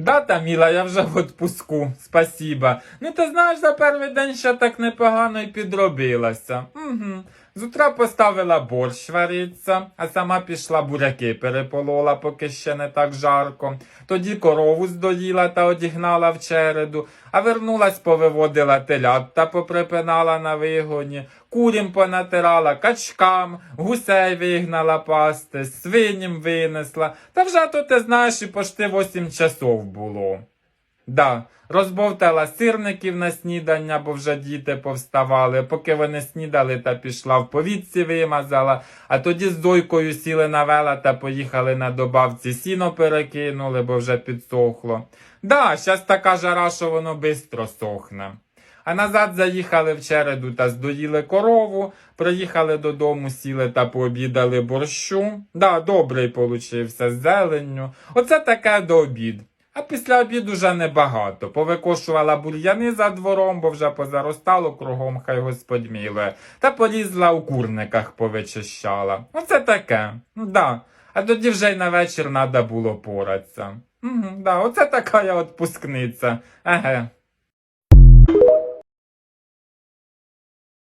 Да, Таміла, я вже в отпуску, спасіба. Ну ти знаєш, за перший день ще так непогано і підробилася. Угу. З утра поставила борщ вариться, а сама пішла буряки переполола, поки ще не так жарко. Тоді корову здоїла та одігнала в череду, а вернулась, повиводила телят та поприпинала на вигоні, курям понатирала, качкам, гусей вигнала пасти, свиням винесла. Та вже то ти знаєш, і пошти 8 часов було. Да, розбовтала сирників на снідання, бо вже діти повставали. Поки вони снідали та пішла в повітці вимазала, а тоді з дойкою сіли на вела та поїхали на добавці сіно перекинули, бо вже підсохло. Да, щас така жара, що воно бистро сохне. А назад заїхали в череду та здоїли корову, приїхали додому, сіли та пообідали борщу. Да, добрий получився з зеленню. Оце таке до обід. А після обіду вже небагато. Повикошувала бур'яни за двором, бо вже позаростало кругом, хай господь міле. Та полізла у курниках повичищала. Оце таке. Да. А тоді вже й на вечір треба було поратися. Угу, да, оце така я отпускниця. Еге.